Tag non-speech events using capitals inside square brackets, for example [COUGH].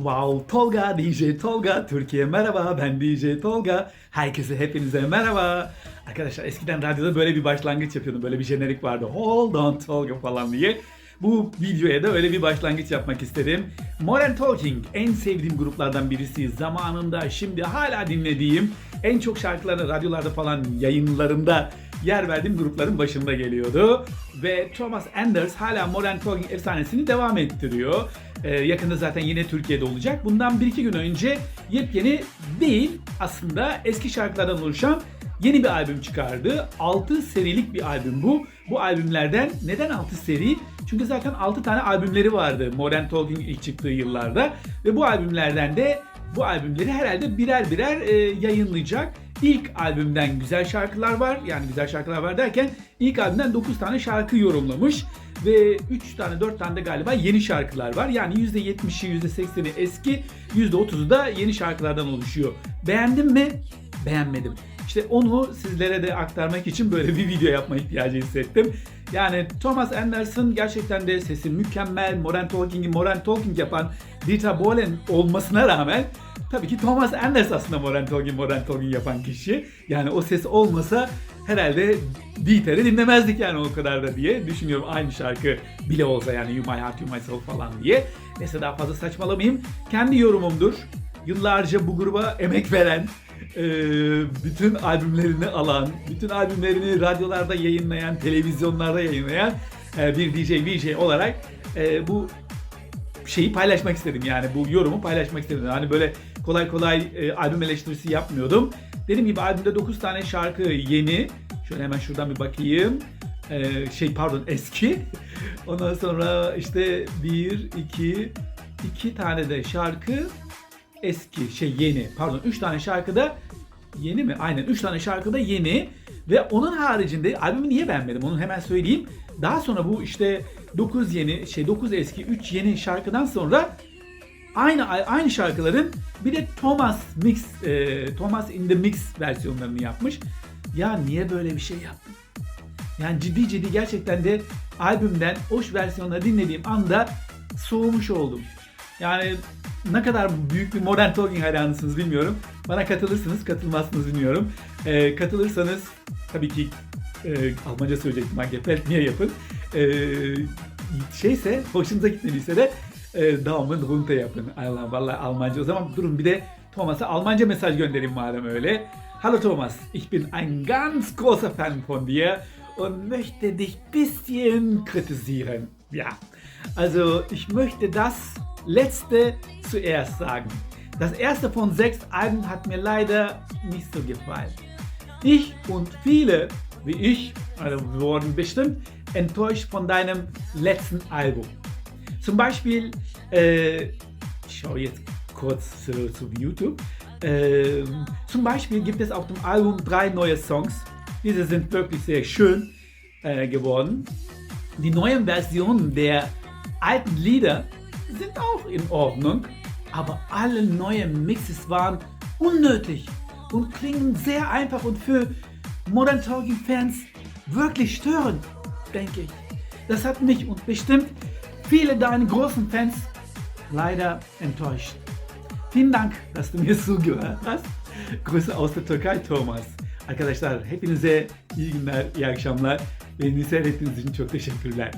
Wow, Tolga, DJ Tolga, Türkiye merhaba, ben DJ Tolga. Herkese, hepinize merhaba. Arkadaşlar eskiden radyoda böyle bir başlangıç yapıyordum, böyle bir jenerik vardı. Hold on Tolga falan diye. Bu videoya da öyle bir başlangıç yapmak istedim. Modern Talking en sevdiğim gruplardan birisi. Zamanında şimdi hala dinlediğim, en çok şarkılarını radyolarda falan yayınlarında yer verdiğim grupların başında geliyordu. Ve Thomas Anders hala Modern Talking efsanesini devam ettiriyor. Ee, yakında zaten yine Türkiye'de olacak. Bundan bir iki gün önce yepyeni değil aslında eski şarkılardan oluşan yeni bir albüm çıkardı. 6 serilik bir albüm bu. Bu albümlerden neden 6 seri? Çünkü zaten 6 tane albümleri vardı Modern Talking ilk çıktığı yıllarda. Ve bu albümlerden de bu albümleri herhalde birer birer e, yayınlayacak. İlk albümden güzel şarkılar var. Yani güzel şarkılar var derken ilk albümden 9 tane şarkı yorumlamış. Ve 3 tane 4 tane de galiba yeni şarkılar var. Yani %70'i %80'i eski, %30'u da yeni şarkılardan oluşuyor. Beğendim mi? Beğenmedim. İşte onu sizlere de aktarmak için böyle bir video yapma ihtiyacı hissettim. Yani Thomas Anderson gerçekten de sesi mükemmel. Modern Talking'i Modern Talking yapan Dieter Bohlen olmasına rağmen tabii ki Thomas Anders aslında Modern Talking yapan kişi. Yani o ses olmasa herhalde Dieter'i dinlemezdik yani o kadar da diye düşünüyorum. Aynı şarkı bile olsa yani You My Heart You Myself falan diye. Neyse daha fazla saçmalamayayım. Kendi yorumumdur. Yıllarca bu gruba emek veren, e, bütün albümlerini alan, bütün albümlerini radyolarda yayınlayan, televizyonlarda yayınlayan e, bir DJ, VJ olarak e, bu şeyi paylaşmak istedim yani bu yorumu paylaşmak istedim. Hani böyle kolay kolay e, albüm eleştirisi yapmıyordum. Dediğim gibi albümde 9 tane şarkı yeni. Şöyle hemen şuradan bir bakayım. E, şey pardon eski. [LAUGHS] Ondan sonra işte 1, 2, 2 tane de şarkı eski şey yeni. Pardon 3 tane şarkı da yeni mi? Aynen 3 tane şarkı da yeni. Ve onun haricinde albümü niye beğenmedim onu hemen söyleyeyim. Daha sonra bu işte 9 yeni şey 9 eski 3 yeni şarkıdan sonra aynı aynı şarkıların bir de Thomas Mix e, Thomas in the Mix versiyonlarını yapmış. Ya niye böyle bir şey yaptın? Yani ciddi ciddi gerçekten de albümden hoş versiyonları dinlediğim anda soğumuş oldum. Yani ne kadar büyük bir Modern Talking hayranısınız bilmiyorum. Bana katılırsınız, katılmazsınız bilmiyorum. Ee, katılırsanız tabii ki e, Almanca söyleyecektim gefällt mir yapın. Ee, şeyse, hoşunuza gitmediyse de e, Daumen runter yapın. Allah vallahi Almanca. O zaman durun bir de Thomas'a Almanca mesaj göndereyim madem öyle. Hallo Thomas, ich bin ein ganz großer Fan von dir und möchte dich bisschen kritisieren. Ja, also ich möchte das letzte zuerst sagen. Das erste von sechs Alben hat mir leider nicht so gefallen. Ich und viele wie ich also wurden bestimmt enttäuscht von deinem letzten Album. Zum Beispiel, äh, ich schaue jetzt kurz zu, zu YouTube. Ähm, zum Beispiel gibt es auf dem Album drei neue Songs. Diese sind wirklich sehr schön äh, geworden. Die neuen Versionen der alten Lieder sind auch in Ordnung, aber alle neuen Mixes waren unnötig und klingen sehr einfach und für Modern Talking Fans wirklich störend, denke ich. Das hat mich und bestimmt viele deiner großen Fans leider enttäuscht. Vielen Dank, dass du mir [LAUGHS] zugehört hast. Grüße aus der Türkei Thomas. Arkadaşlar hepinize iyi günler, iyi akşamlar. Beni seyrettiğiniz için çok teşekkürler.